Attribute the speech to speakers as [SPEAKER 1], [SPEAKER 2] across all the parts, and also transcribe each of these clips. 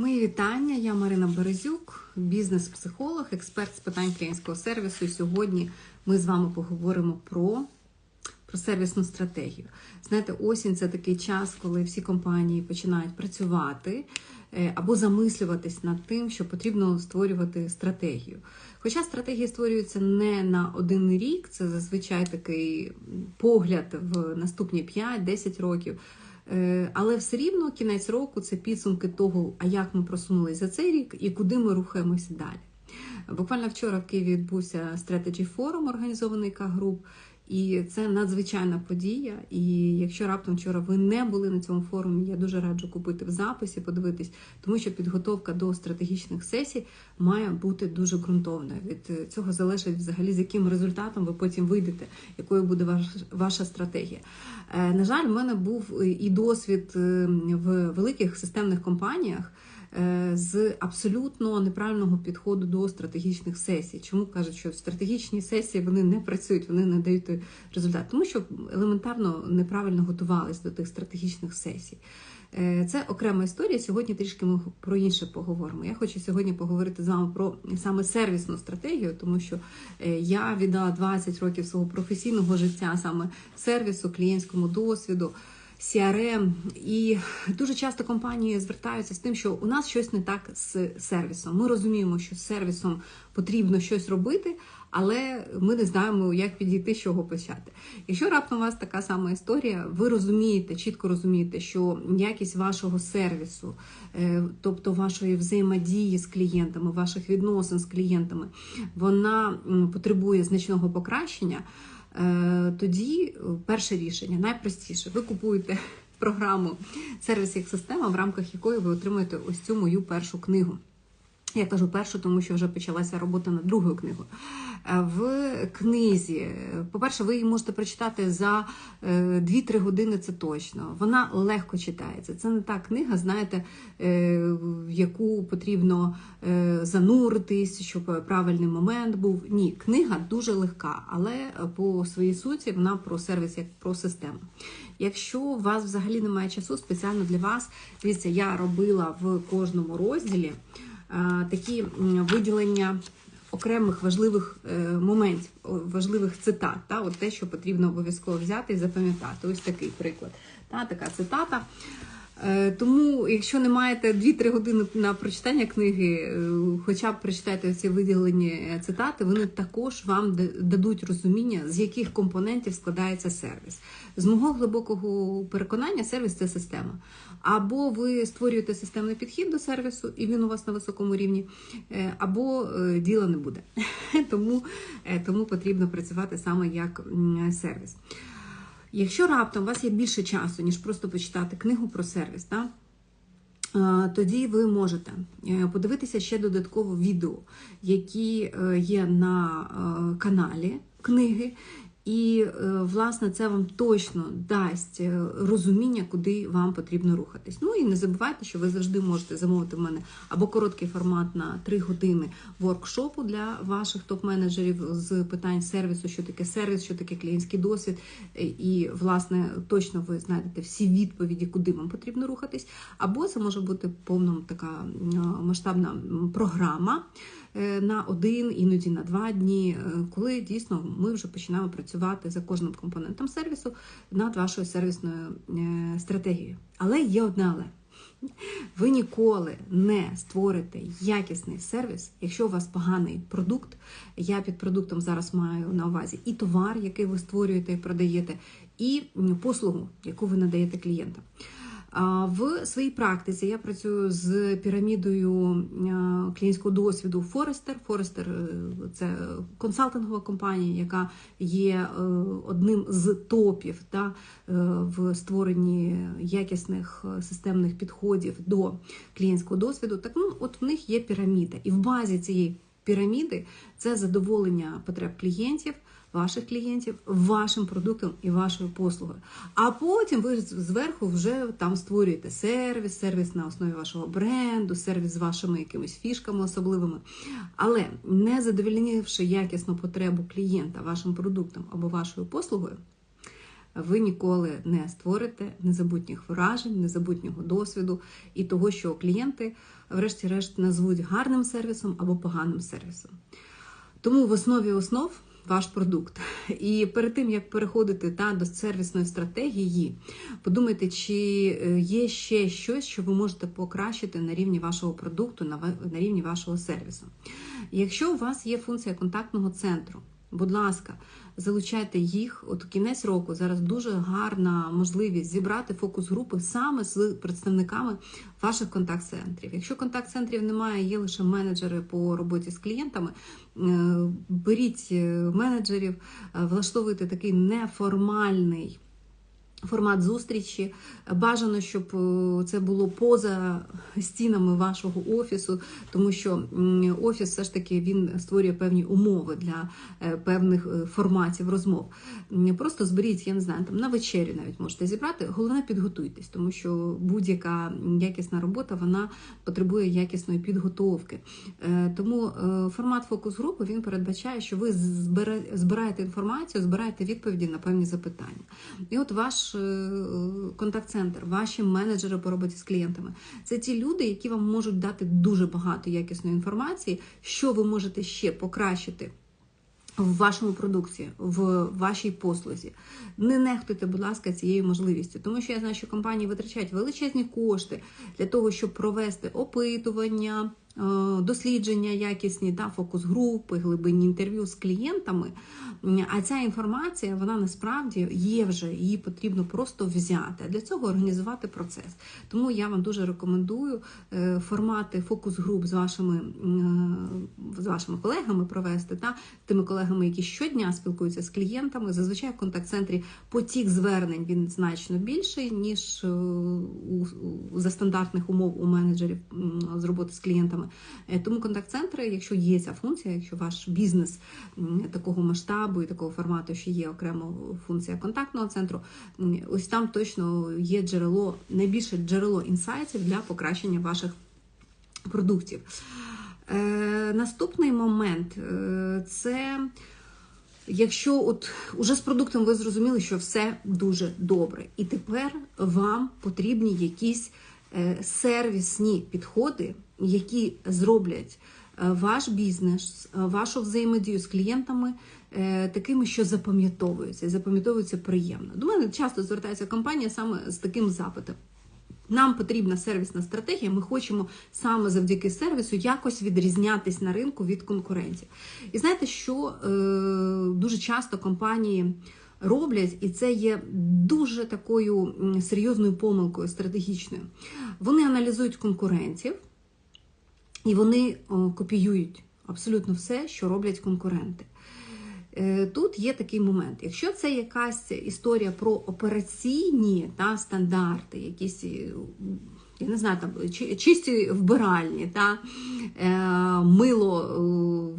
[SPEAKER 1] Мої вітання. Я Марина Березюк, бізнес-психолог, експерт з питань клієнтського сервісу. І сьогодні ми з вами поговоримо про, про сервісну стратегію. Знаєте, осінь це такий час, коли всі компанії починають працювати е, або замислюватись над тим, що потрібно створювати стратегію. Хоча стратегії створюються не на один рік, це зазвичай такий погляд в наступні 5-10 років. Е, Але все рівно кінець року це підсумки того, а як ми просунулися за цей рік і куди ми рухаємося далі. Буквально вчора в Києві відбувся Strategy Forum, організований К-груп, і це надзвичайна подія. І якщо раптом вчора ви не були на цьому форумі, я дуже раджу купити в записі, подивитись, тому що підготовка до стратегічних сесій має бути дуже ґрунтовною. Від цього залежить взагалі, з яким результатом ви потім вийдете, якою буде ваш, ваша стратегія. Е, На жаль, в мене був і досвід е, в великих системних компаніях. Е, З абсолютно неправильного підходу до стратегічних сесій. Чому кажуть, що стратегічні сесії вони не працюють, вони не дають результат, тому що елементарно неправильно готувалися до тих стратегічних сесій. Е, Це окрема історія. Сьогодні трішки ми про інше поговоримо. Я хочу сьогодні поговорити з вами про саме сервісну стратегію, тому що е, я віддала 20 років свого професійного життя саме сервісу, клієнтському досвіду. CRM. і дуже часто компанії звертаються з тим, що у нас щось не так з сервісом. Ми розуміємо, що з сервісом потрібно щось робити, але ми не знаємо, як підійти, з чого почати. Якщо раптом у вас така сама історія, ви розумієте, чітко розумієте, що якість вашого сервісу, е, тобто вашої взаємодії з клієнтами, ваших відносин з клієнтами, вона потребує значного покращення. Е, Тоді е, перше рішення найпростіше. Ви купуєте програму сервіс як система, в рамках якої ви отримуєте ось цю мою першу книгу. Я кажу першу, тому що вже почалася робота над другою книгою. Е, В книзі, е, по-перше, ви її можете прочитати за е, 2-3 години, це точно. Вона легко читається. Це не та книга, знаєте, е, в яку потрібно е, зануритись, щоб правильний момент був. Ні, книга дуже легка, але по своїй суті вона про сервіс як про систему. Якщо у вас взагалі немає часу, спеціально для вас, дивіться, я робила в кожному розділі е, такі виділення окремих важливих е, моментів, важливих цитат, та, от те, що потрібно обов'язково взяти і запам'ятати. Ось такий приклад. Та, така цитата. Е, Тому, якщо не маєте 2-3 години на прочитання книги, е, хоча б прочитайте ці виділені е, цитати, вони також вам дадуть розуміння, з яких компонентів складається сервіс. З мого глибокого переконання, сервіс це система. Або ви створюєте системний підхід до сервісу, і він у вас на високому рівні, або діла не буде. Тому, тому потрібно працювати саме як сервіс. Якщо раптом у вас є більше часу, ніж просто почитати книгу про сервіс, да? е, тоді ви можете е, подивитися ще додатково відео, які е, є на каналі книги. І, е, власне, це вам точно дасть е, розуміння, куди вам потрібно рухатись. Ну і не забувайте, що ви завжди можете замовити в мене або короткий формат на 3 години воркшопу для ваших топ-менеджерів з питань сервісу, що таке сервіс, що таке клієнтський досвід. Е, І, власне, точно ви знайдете всі відповіді, куди вам потрібно рухатись. Або це може бути повна така масштабна програма на один, іноді на два дні, е, коли дійсно ми вже починаємо працювати за кожним компонентом сервісу над вашою сервісною е, стратегією. Але є одне але. Ви ніколи не створите якісний сервіс, якщо у вас поганий продукт. Я під продуктом зараз маю на увазі і товар, який ви створюєте і продаєте, і послугу, яку ви надаєте клієнтам. В своїй практиці я працюю з пірамідою е, досвіду Forrester. Forrester – це консалтингова компанія, яка є е, одним з топів е, в створенні якісних е, системних підходів до клієнтського досвіду. Так ну, от в них є піраміда, і в базі цієї піраміди це задоволення потреб клієнтів ваших клієнтів, вашим продуктом і вашою послугою. А потім ви зверху вже там створюєте сервіс, сервіс на основі вашого бренду, сервіс з вашими якимись фішками особливими. Але не задовольнивши якісну потребу клієнта вашим продуктом або вашою послугою. ви ніколи не створите незабутніх вражень, незабутнього досвіду і того, що клієнти, врешті-решт, назвуть гарним сервісом або поганим сервісом. Тому в основі основ ваш продукт. І перед тим як переходити та, до сервісної стратегії, подумайте, чи е, є ще щось, що ви можете покращити на рівні вашого продукту, на на рівні вашого сервісу. Якщо у вас є функція контактного центру, будь ласка, залучайте їх. От кінець року зараз дуже гарна можливість зібрати фокус групи саме з представниками ваших контакт-центрів. Якщо контакт-центрів немає, є лише менеджери по роботі з клієнтами. е, Беріть е, менеджерів, е, влаштовуйте такий неформальний. Формат зустрічі бажано, щоб е, це було поза стінами вашого офісу, тому що офіс все ж таки він створює певні умови для е, певних е, форматів розмов. Просто зберіть, я не знаю, там на вечерю навіть можете зібрати. Головне підготуйтесь, тому що будь-яка якісна робота вона потребує якісної підготовки. Тому формат фокус групи він передбачає, що ви збираєте інформацію, збираєте відповіді на певні запитання. І от ваш е, контакт-центр, ваші менеджери по роботі з клієнтами це ті люди, які вам можуть дати дуже багато якісної інформації, що ви можете ще покращити. В вашому продукті, в вашій послузі. Не нехтуйте, будь ласка, цією можливістю, тому що я знаю, що компанії витрачають величезні кошти для того, щоб провести опитування, дослідження якісні та фокус-групи, глибинні інтерв'ю з клієнтами. А ця інформація, вона насправді є вже, її потрібно просто взяти. Для цього організувати процес. Тому я вам дуже рекомендую е, формати фокус-груп з вашими, з вашими колегами провести, та тими колегами, які щодня спілкуються з клієнтами. Зазвичай в контакт-центрі потік звернень він значно більший, ніж е, у, за стандартних умов у менеджерів з роботи з клієнтами. Е, Тому контакт-центри, якщо є ця функція, якщо ваш бізнес такого масштабу і такого формату, що є окремо функція контактного центру, ось там точно є джерело, найбільше джерело інсайтів для покращення ваших продуктів. Е, наступний момент е, це. Якщо от уже з продуктом ви зрозуміли, що все дуже добре, і тепер вам потрібні якісь сервісні підходи, які зроблять е, ваш бізнес, е, вашу взаємодію з клієнтами е, такими, що запам'ятовуються, і запам'ятовуються приємно. До мене часто звертається компанія саме з таким запитом. Нам потрібна сервісна стратегія. Ми хочемо саме завдяки сервісу якось відрізнятись на ринку від конкурентів. І знаєте, що е, дуже часто компанії роблять, і це є дуже такою серйозною помилкою стратегічною. Вони аналізують конкурентів і вони копіюють абсолютно все, що роблять конкуренти. Е, Тут є такий момент. Якщо це якась історія про операційні та, стандарти, якісь, я не знаю, там чисті вбиральні, та, е, мило е,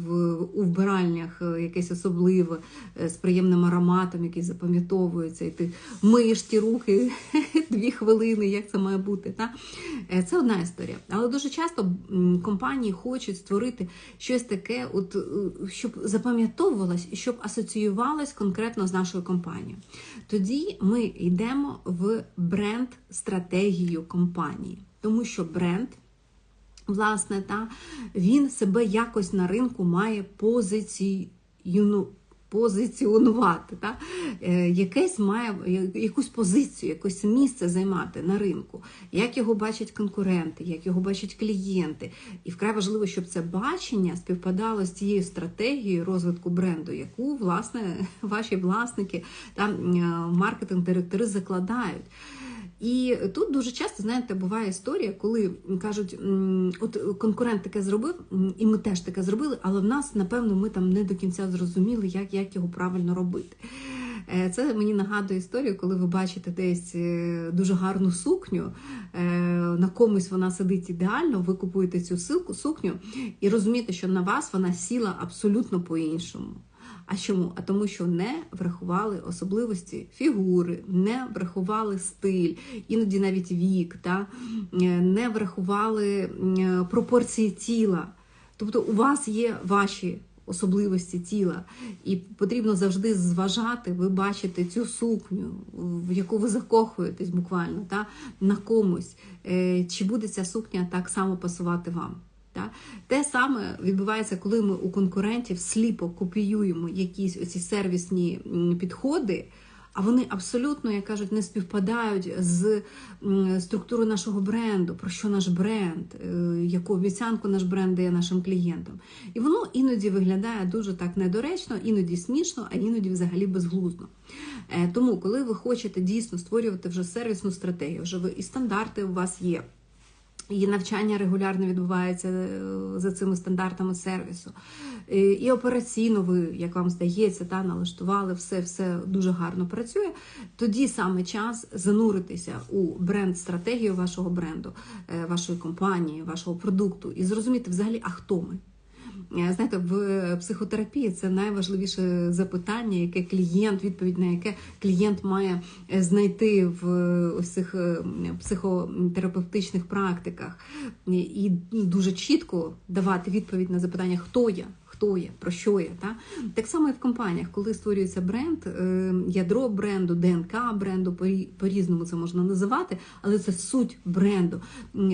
[SPEAKER 1] в, у вбиральнях е, якесь особливе е, з приємним ароматом, який запам'ятовується, і ти миєш ті руки дві хвилини, як це має бути. Та? Це одна історія. Але дуже часто компанії хочуть створити щось таке, от, щоб запам'ятовувалось і щоб асоціювалось конкретно з нашою компанією. Тоді ми йдемо в бренд-стратегію компанії, тому що бренд. Власне, та він себе якось на ринку має позиціону, позиціонувати, та? Е, якесь має якусь позицію, якесь місце займати на ринку, як його бачать конкуренти, як його бачать клієнти. І вкрай важливо, щоб це бачення співпадало з тією стратегією розвитку бренду, яку власне ваші власники та маркетинг-директори закладають. І тут дуже часто, знаєте, буває історія, коли кажуть, от конкурент таке зробив, і ми теж таке зробили, але в нас, напевно, ми там не до кінця зрозуміли, як, як його правильно робити. Е, Це мені нагадує історію, коли ви бачите десь е, дуже гарну сукню, е, на комусь вона сидить ідеально, ви купуєте цю сукню і розумієте, що на вас вона сіла абсолютно по-іншому. А чому? А тому, що не врахували особливості фігури, не врахували стиль, іноді навіть вік, та? е, не врахували пропорції тіла. Тобто у вас є ваші особливості тіла. І потрібно завжди зважати, ви бачите цю сукню, в яку ви закохуєтесь буквально та, на комусь. Е, Чи буде ця сукня так само пасувати вам? Та? Те саме відбувається, коли ми у конкурентів сліпо копіюємо якісь оці сервісні підходи, а вони абсолютно, як кажуть, не співпадають з структурою нашого бренду, про що наш бренд, е, яку обіцянку наш бренд дає нашим клієнтам. І воно іноді виглядає дуже так недоречно, іноді смішно, а іноді взагалі безглуздо. Е, Тому, коли ви хочете дійсно створювати вже сервісну стратегію, вже ви і стандарти у вас є. І навчання регулярно відбувається е, за цими стандартами сервісу. Е, І операційно ви, як вам здається, та налаштували все, все дуже гарно працює. Тоді саме час зануритися у бренд-стратегію вашого бренду, е, вашої компанії, вашого продукту і зрозуміти взагалі, а хто ми. Е, Знаєте, в психотерапії це найважливіше запитання, яке клієнт, відповідь на яке клієнт має е, знайти в цих е, психотерапевтичних практиках і дуже чітко давати відповідь на запитання, хто я. Хто я, про що я, та так само і в компаніях, коли створюється бренд, ядро бренду, ДНК бренду, по- по-різному це можна називати, але це суть бренду.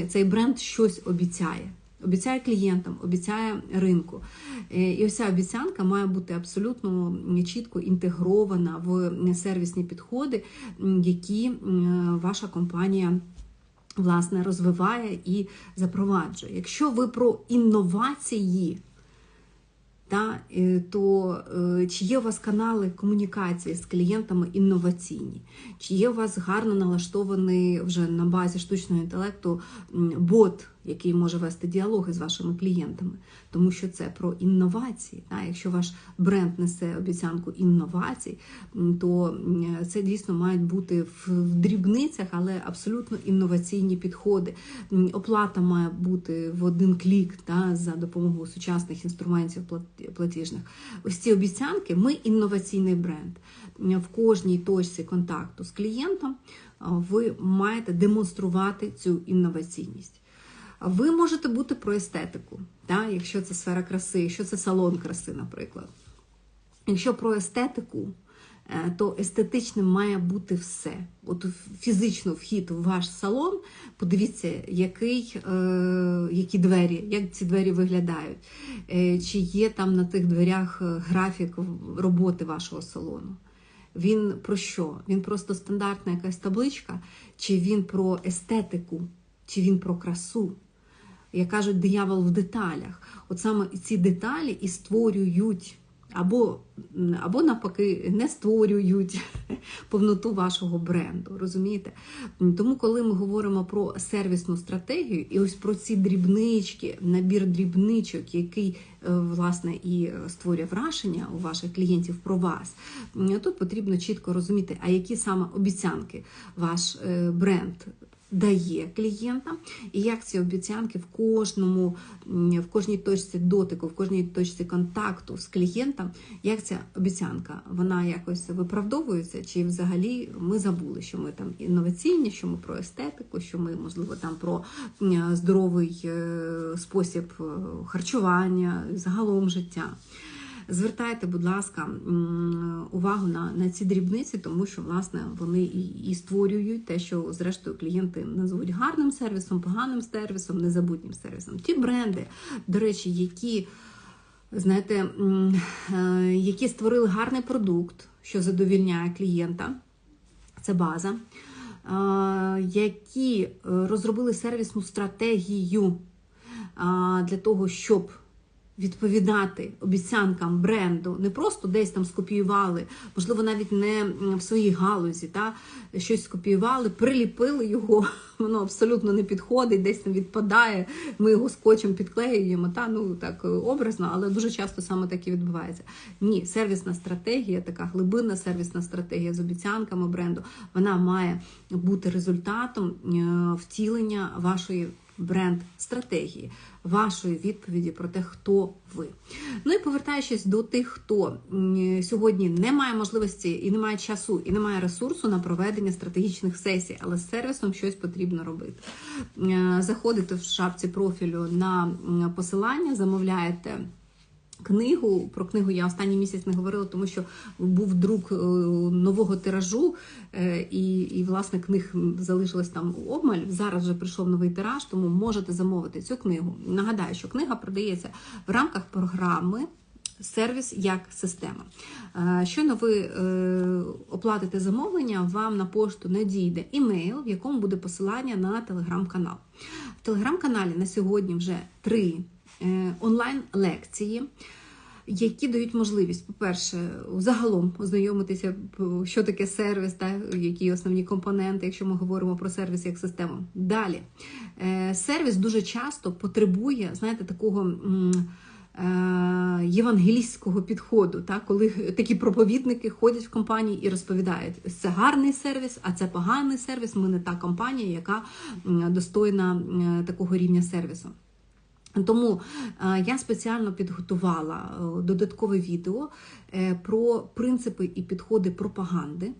[SPEAKER 1] Цей бренд щось обіцяє. Обіцяє клієнтам, обіцяє ринку. Е, І ось ця обіцянка має бути абсолютно чітко інтегрована в сервісні підходи, які ваша компанія. Власне, розвиває і запроваджує. Якщо ви про інновації, та, е, то е, чи є у вас канали комунікації з клієнтами інноваційні? Чи є у вас гарно налаштований вже на базі штучного інтелекту бот, який може вести діалоги з вашими клієнтами? Тому що це про інновації. Та? Якщо ваш бренд несе обіцянку інновацій, то це дійсно мають бути в дрібницях, але абсолютно інноваційні підходи. Оплата має бути в один клік та, за допомогою сучасних інструментів платіжних. Ось ці обіцянки, ми інноваційний бренд. В кожній точці контакту з клієнтом ви маєте демонструвати цю інноваційність. Ви можете бути про естетику, та, якщо це сфера краси, якщо це салон краси, наприклад. Якщо про естетику, е, то естетичним має бути все. От фізично вхід в ваш салон, подивіться, який, е, які двері, як ці двері виглядають, Е, чи є там на тих дверях графік роботи вашого салону. Він про що? Він просто стандартна якась табличка, чи він про естетику, чи він про красу. Як кажуть, диявол в деталях. От саме ці деталі і створюють, або, або навпаки, не створюють повноту вашого бренду. Розумієте? Тому, коли ми говоримо про сервісну стратегію, і ось про ці дрібнички, набір дрібничок, який е, власне і створює враження у ваших клієнтів про вас, тут потрібно чітко розуміти, а які саме обіцянки ваш е, бренд дає клієнтам, і як ці обіцянки в кожному, в кожній точці дотику, в кожній точці контакту з клієнтом, як ця обіцянка, вона якось виправдовується, чи взагалі ми забули, що ми там інноваційні, що ми про естетику, що ми, можливо, там про здоровий е, спосіб е, харчування, загалом життя. Звертайте, будь ласка, увагу на, на ці дрібниці, тому що власне вони і, і створюють те, що зрештою клієнти назвуть гарним сервісом, поганим сервісом, незабутнім сервісом. Ті бренди, до речі, які знаєте, е, які створили гарний продукт, що задовільняє клієнта, це база, е, які е, розробили сервісну стратегію для того, щоб відповідати обіцянкам бренду, не просто десь там скопіювали, можливо, навіть не в своїй галузі, та щось скопіювали, приліпили його, воно абсолютно не підходить, десь там відпадає. Ми його скотчем підклеюємо, та ну так образно, але дуже часто саме так і відбувається. Ні, сервісна стратегія, така глибинна сервісна стратегія з обіцянками бренду, вона має бути результатом е, втілення вашої бренд-стратегії, вашої відповіді про те, хто ви. Ну і повертаючись до тих, хто сьогодні не має можливості і не має часу, і не має ресурсу на проведення стратегічних сесій, але з сервісом щось потрібно робити. Е, Заходите в шапці профілю на посилання, замовляєте Книгу про книгу я останній місяць не говорила, тому що був друк е, нового тиражу, е, і, і власне книг залишилось там обмаль. Зараз вже прийшов новий тираж, тому можете замовити цю книгу. Нагадаю, що книга продається в рамках програми. Сервіс як система. Е, Щойно ви оплатите замовлення, вам на пошту надійде імейл, в якому буде посилання на телеграм-канал. В телеграм-каналі на сьогодні вже три онлайн-лекції. Які дають можливість, по-перше, загалом ознайомитися, що таке сервіс, та які основні компоненти, якщо ми говоримо про сервіс як систему. Далі Е, сервіс дуже часто потребує, знаєте, такого. е, Євангелістського підходу, так? коли такі проповідники ходять в компанії і розповідають, це гарний сервіс, а це поганий сервіс. Ми не та компанія, яка достойна е, такого рівня сервісу. Тому е, я спеціально підготувала е, додаткове відео е, про принципи і підходи пропаганди,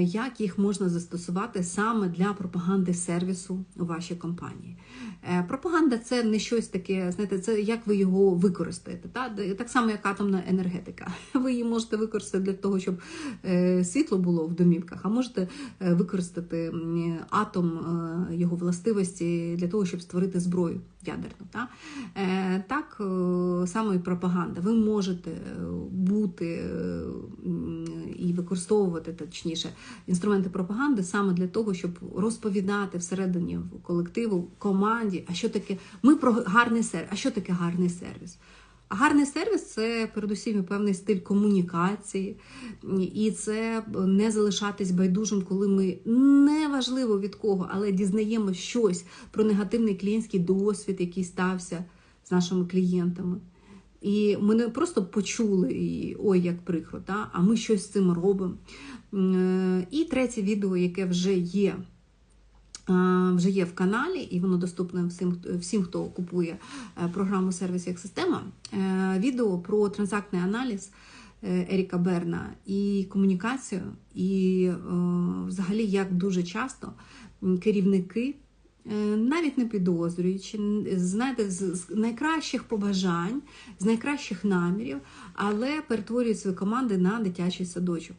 [SPEAKER 1] як їх можна застосувати саме для пропаганди сервісу у вашій компанії. Пропаганда це не щось таке, знаєте, це як ви його використаєте. Та? Так само, як атомна енергетика. Ви її можете використати для того, щоб світло було в домівках, а можете використати атом, його властивості для того, щоб створити зброю ядерну. Та? Е, Так е, само і пропаганда. Ви можете е, бути і використовувати точніше інструменти пропаганди саме для того, щоб розповідати всередині колективу, команді, а що таке. Ми про гарний сервіс. А що таке гарний сервіс? Гарний сервіс це передусім певний стиль комунікації, і це не залишатись байдужим, коли ми неважливо від кого, але дізнаємо щось про негативний клієнтський досвід, який стався з нашими клієнтами. І ми не просто почули, і ой, як прикро, та? а ми щось з цим робимо. І третє відео, яке вже є. Е, Вже є в каналі, і воно доступне всім, всім хто купує е, програму сервіс як система. Е, Відео про транзактний аналіз Еріка Берна і комунікацію, і взагалі, як дуже часто керівники навіть не підозрюючи, знаєте, з найкращих побажань, з найкращих намірів, але перетворюють свої команди на дитячий садочок.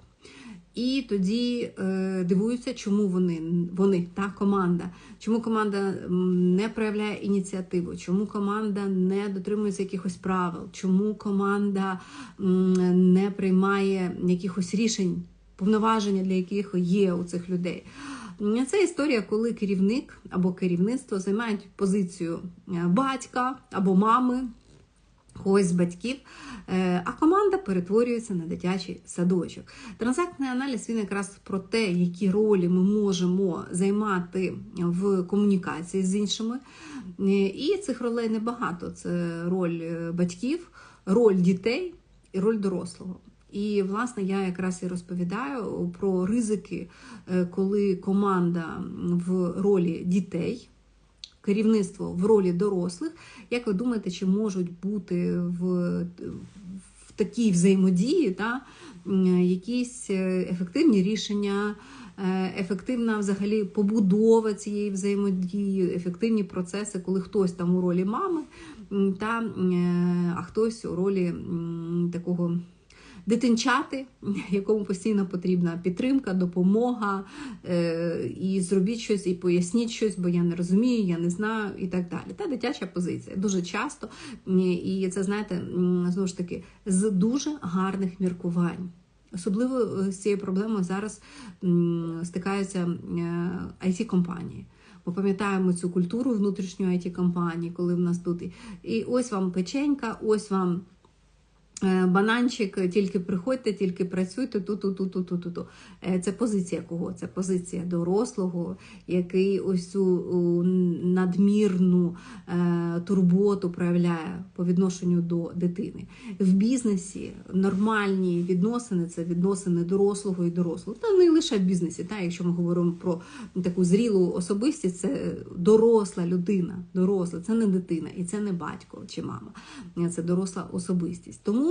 [SPEAKER 1] І тоді е, дивуються, чому вони, вони, та команда, чому команда не проявляє ініціативу, чому команда не дотримується якихось правил, чому команда не приймає якихось рішень, повноваження для яких є у цих людей. Це історія, коли керівник або керівництво займають позицію е, батька або мами, когось з батьків, е, а команда перетворюється на дитячий садочок. Транзактний аналіз він якраз про те, які ролі ми можемо займати в комунікації з іншими. Е, І цих ролей небагато. Це роль е, батьків, роль дітей і роль дорослого. І, власне, я якраз і розповідаю про ризики, коли команда в ролі дітей, керівництво в ролі дорослих. Як ви думаєте, чи можуть бути в, в такій взаємодії та, якісь е, ефективні рішення? е, Ефективна взагалі побудова цієї взаємодії, ефективні процеси, коли хтось там у ролі мами, та, е, а хтось у ролі такого дитинчати, якому постійно потрібна підтримка, допомога, е, і зробіть щось, і поясніть щось, бо я не розумію, я не знаю, і так далі. Та дитяча позиція дуже часто, і це знаєте, знову ж таки, з дуже гарних міркувань. Особливо е, з цією проблемою зараз стикаються it компанії Ми пам'ятаємо цю культуру внутрішньої it компанії коли в нас тут і- ось вам печенька, ось вам Е, Бананчик, тільки приходьте, тільки працюйте ту ту ту ту ту ту ту Це позиція кого? Це позиція дорослого, який ось цю надмірну е, турботу проявляє по відношенню до дитини. В бізнесі нормальні відносини це відносини дорослого і дорослого. Та не лише в бізнесі, та якщо ми говоримо про таку зрілу особистість, це доросла людина, доросла, це не дитина, і це не батько чи мама, це доросла особистість. Тому Е,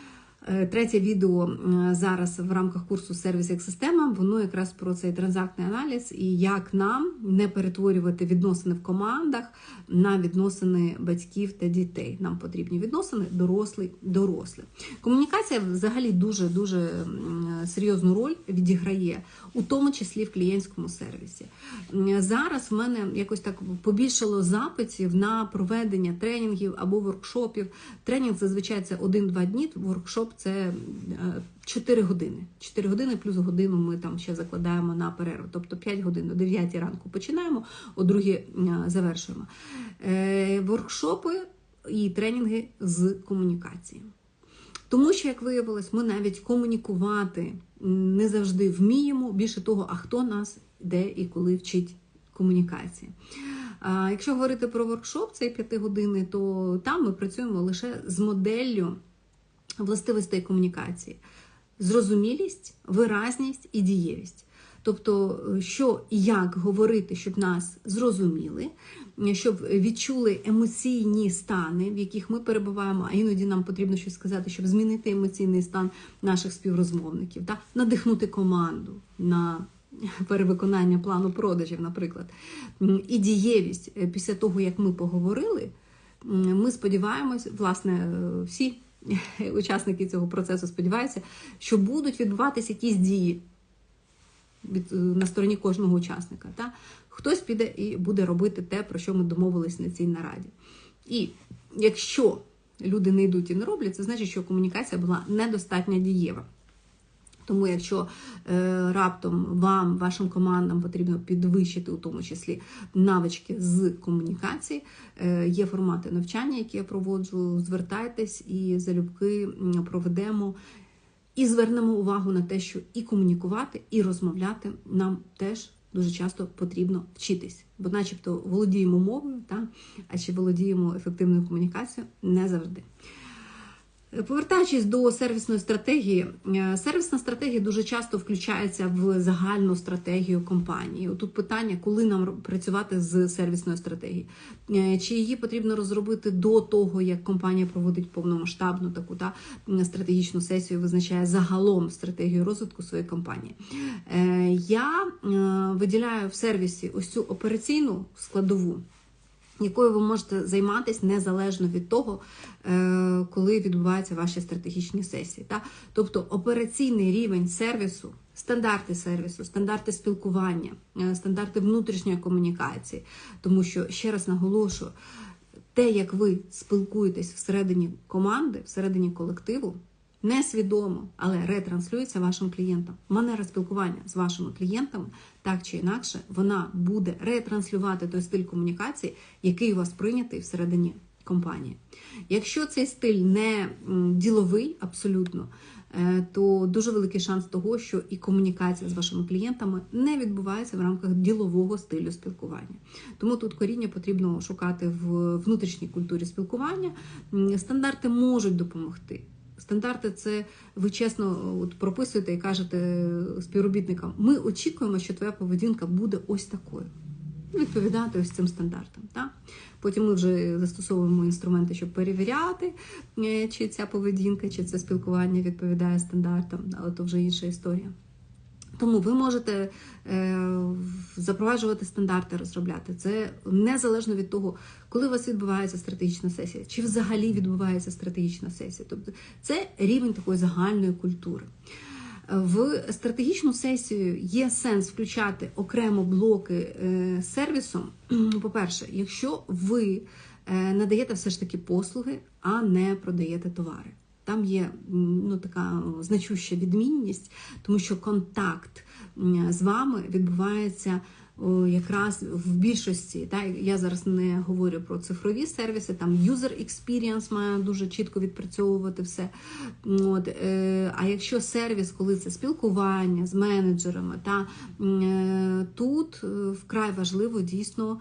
[SPEAKER 1] Третє відео е, зараз в рамках курсу сервіс як система, воно якраз про цей транзактний аналіз і як нам не перетворювати відносини в командах на відносини батьків та дітей. Нам потрібні відносини дорослий дорослий. Комунікація взагалі дуже дуже серйозну роль відіграє, у тому числі в клієнтському сервісі. Зараз в мене якось так побільшало запитів на проведення тренінгів або воркшопів. Тренінг зазвичай це 1-2 дні, воркшоп це е, 4 години. 4 години плюс годину ми там ще закладаємо на перерву. Тобто 5 годин о 9 ранку починаємо, о 2 завершуємо. Е, Воркшопи і тренінги з комунікації. Тому що, як виявилось, ми навіть комунікувати не завжди вміємо. Більше того, а хто нас де і коли вчить комунікації. Якщо говорити про воркшоп, цей 5 години, то там ми працюємо лише з моделлю властивостей комунікації: зрозумілість, виразність і дієвість. Тобто, що і як говорити, щоб нас зрозуміли, щоб відчули емоційні стани, в яких ми перебуваємо, а іноді нам потрібно щось сказати, щоб змінити емоційний стан наших співрозмовників, та надихнути команду на перевиконання плану продажів, наприклад. І дієвість е, після того, як ми поговорили, ми сподіваємось, власне, всі учасники цього процесу сподіваються, що будуть відбуватися якісь дії від, на стороні кожного учасника. Та? Хтось піде і буде робити те, про що ми домовились на цій нараді. І якщо люди не йдуть і не роблять, це значить, що комунікація була недостатньо дієва. Тому, якщо е, раптом вам, вашим командам потрібно підвищити, у тому числі навички з комунікації, е, є формати навчання, які я проводжу, звертайтесь і залюбки проведемо. І звернемо увагу на те, що і комунікувати, і розмовляти нам теж дуже часто потрібно вчитись, бо, начебто, володіємо мовою, та? а чи володіємо ефективною комунікацією не завжди. Повертаючись до сервісної стратегії, е, сервісна стратегія дуже часто включається в загальну стратегію компанії. Тут питання, коли нам працювати з сервісною стратегією, е, чи її потрібно розробити до того, як компанія проводить повномасштабну таку та стратегічну сесію, визначає загалом стратегію розвитку своєї компанії. Е, я виділяю в сервісі ось цю операційну складову якою ви можете займатися незалежно від того, е, коли відбуваються ваші стратегічні сесії. Тобто операційний рівень сервісу, стандарти сервісу, стандарти спілкування, е, стандарти внутрішньої комунікації. Тому що, ще раз наголошую, те, як ви спілкуєтесь всередині команди, всередині колективу, несвідомо, але ретранслюється вашим клієнтам. Манера спілкування з вашими клієнтами, так чи інакше, вона буде ретранслювати той стиль комунікації, який у вас прийнятий всередині компанії. Якщо цей стиль не діловий, абсолютно, е, то дуже великий шанс того, що і комунікація з вашими клієнтами не відбувається в рамках ділового стилю спілкування. Тому тут коріння потрібно шукати в внутрішній культурі спілкування. Стандарти можуть допомогти. Стандарти це ви чесно от прописуєте і кажете співробітникам: ми очікуємо, що твоя поведінка буде ось такою. Відповідати ось цим стандартам. Так? Потім ми вже застосовуємо інструменти, щоб перевіряти, е, чи ця поведінка, чи це спілкування відповідає стандартам, але то вже інша історія. Тому ви можете е, запроваджувати стандарти, розробляти це незалежно від того, коли у вас відбувається стратегічна сесія, чи взагалі відбувається стратегічна сесія. Тобто це рівень такої загальної культури. В стратегічну сесію є сенс включати окремо блоки е, сервісом. По-перше, якщо ви е, надаєте все ж таки послуги, а не продаєте товари. Там є ну, така значуща відмінність, тому що контакт з вами відбувається якраз в більшості. Так, Я зараз не говорю про цифрові сервіси, там user experience має дуже чітко відпрацьовувати все. От, е, А якщо сервіс, коли це спілкування з менеджерами, та, е, тут е, вкрай важливо дійсно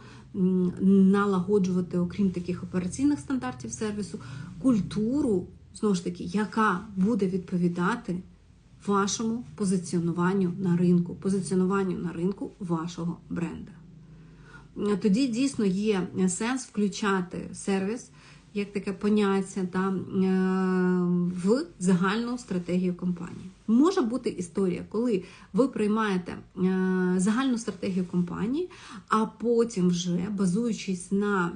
[SPEAKER 1] налагоджувати, окрім таких операційних стандартів сервісу, культуру знову ж таки, яка буде відповідати вашому позиціонуванню на ринку, позиціонуванню на ринку вашого бренда. Тоді дійсно є сенс включати сервіс як таке поняття та, е, в загальну стратегію компанії. Може бути історія, коли ви приймаєте е, загальну стратегію компанії, а потім вже базуючись на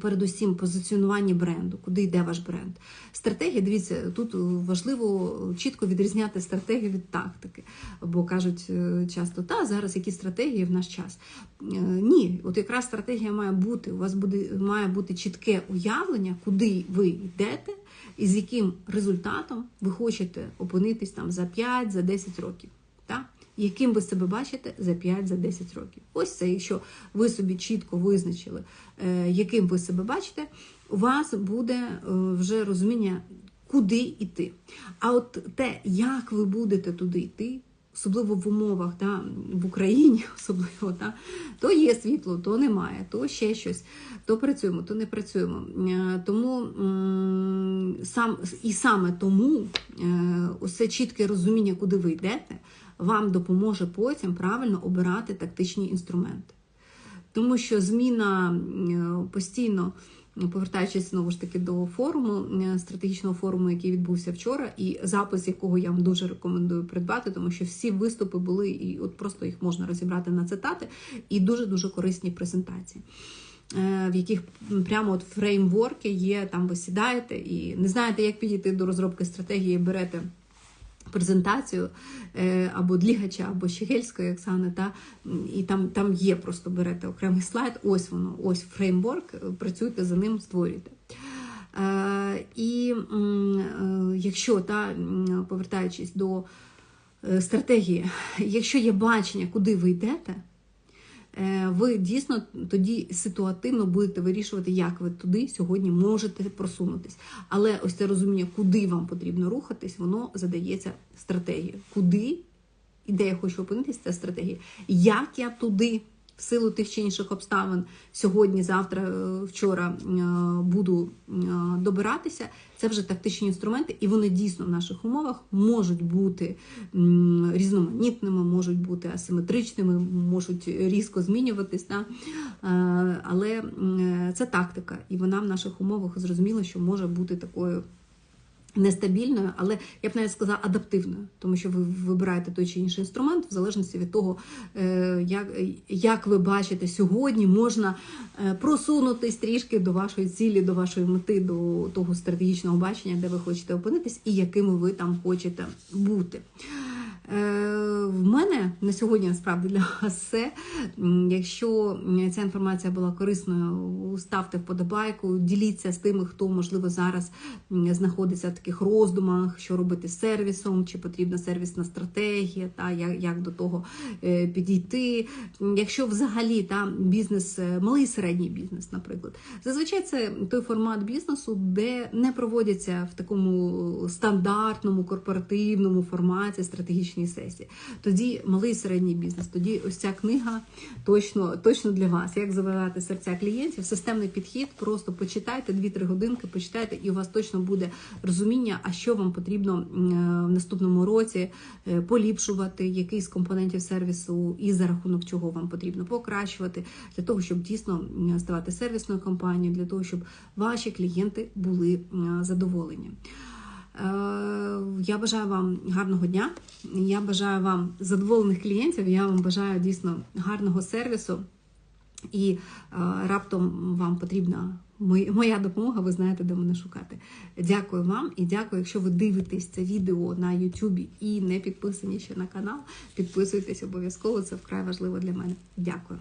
[SPEAKER 1] Передусім, позиціонуванні бренду, куди йде ваш бренд. Стратегія, дивіться, тут важливо чітко відрізняти стратегію від тактики. Бо кажуть е, часто, та зараз які стратегії в наш час. Е, Ні, от якраз стратегія має бути. У вас буде має бути чітке уявлення, куди ви йдете, і з яким результатом ви хочете опинитись там за 5 за 10 років. Яким ви себе бачите за 5-10 років. Ось це, якщо ви собі чітко визначили, е, яким ви себе бачите, у вас буде е, вже розуміння, куди йти. А от те, як ви будете туди йти, особливо в умовах да, в Україні, особливо, да, то є світло, то немає, то ще щось, то працюємо, то не працюємо. Е, Тому сам і саме тому усе чітке розуміння, куди ви йдете, вам допоможе потім правильно обирати тактичні інструменти. Тому що зміна е, постійно, повертаючись знову ж таки до форуму, е, стратегічного форуму, який відбувся вчора, і запис якого я вам дуже рекомендую придбати, тому що всі виступи були, і от просто їх можна розібрати на цитати, і дуже-дуже корисні презентації. е, В яких прямо от фреймворки є, там ви сідаєте і не знаєте, як підійти до розробки стратегії, берете презентацію е, або Длігача, або Щегельської Оксани, та, і там, там є просто берете окремий слайд, ось воно, ось фреймворк, працюйте за ним, створюйте. Е, І е, якщо, та, повертаючись до е, стратегії, якщо є бачення, куди ви йдете, е, ви дійсно тоді ситуативно будете вирішувати, як ви туди сьогодні можете просунутись. Але ось це розуміння, куди вам потрібно рухатись, воно задається стратегією. Куди і де я хочу опинитися, це стратегія. Як я туди, в силу тих чи інших обставин, сьогодні, завтра, е, вчора е, буду е, добиратися, це вже тактичні інструменти, і вони дійсно в наших умовах можуть бути різноманітними, можуть бути асиметричними, можуть різко змінюватись. Е, Але це тактика, і вона в наших умовах зрозуміло, що може бути такою. Нестабільною, але я б навіть сказала адаптивною, тому що ви вибираєте той чи інший інструмент, в залежності від того, е, як, як ви бачите сьогодні, можна е, просунутись трішки до вашої цілі, до вашої мети, до того стратегічного бачення, де ви хочете опинитись, і якими ви там хочете бути. Е, В мене на сьогодні насправді для вас все. Якщо ця інформація була корисною, ставте вподобайку, діліться з тими, хто можливо зараз знаходиться в таких роздумах, що робити з сервісом, чи потрібна сервісна стратегія, та як, як до того е, підійти. Якщо взагалі та бізнес, е, малий і середній бізнес, наприклад, зазвичай це той формат бізнесу, де не проводяться в такому стандартному корпоративному форматі стратегічні сесії. Тоді малий і середній бізнес, тоді ось ця книга точно, точно для вас. Як завивати серця клієнтів, системний підхід. Просто почитайте 2-3 годинки, почитайте, і у вас точно буде розуміння, а що вам потрібно е, в наступному році е, поліпшувати, який з компонентів сервісу, і за рахунок чого вам потрібно покращувати, для того, щоб дійсно ставати сервісною компанією, для того, щоб ваші клієнти були задоволені. Е, Я бажаю вам гарного дня. Я бажаю вам задоволених клієнтів. Я вам бажаю дійсно гарного сервісу. І е, раптом вам потрібна моя допомога, ви знаєте, де мене шукати. Дякую вам і дякую, якщо ви дивитесь це відео на YouTube і не підписані ще на канал. Підписуйтесь обов'язково, це вкрай важливо для мене. Дякую.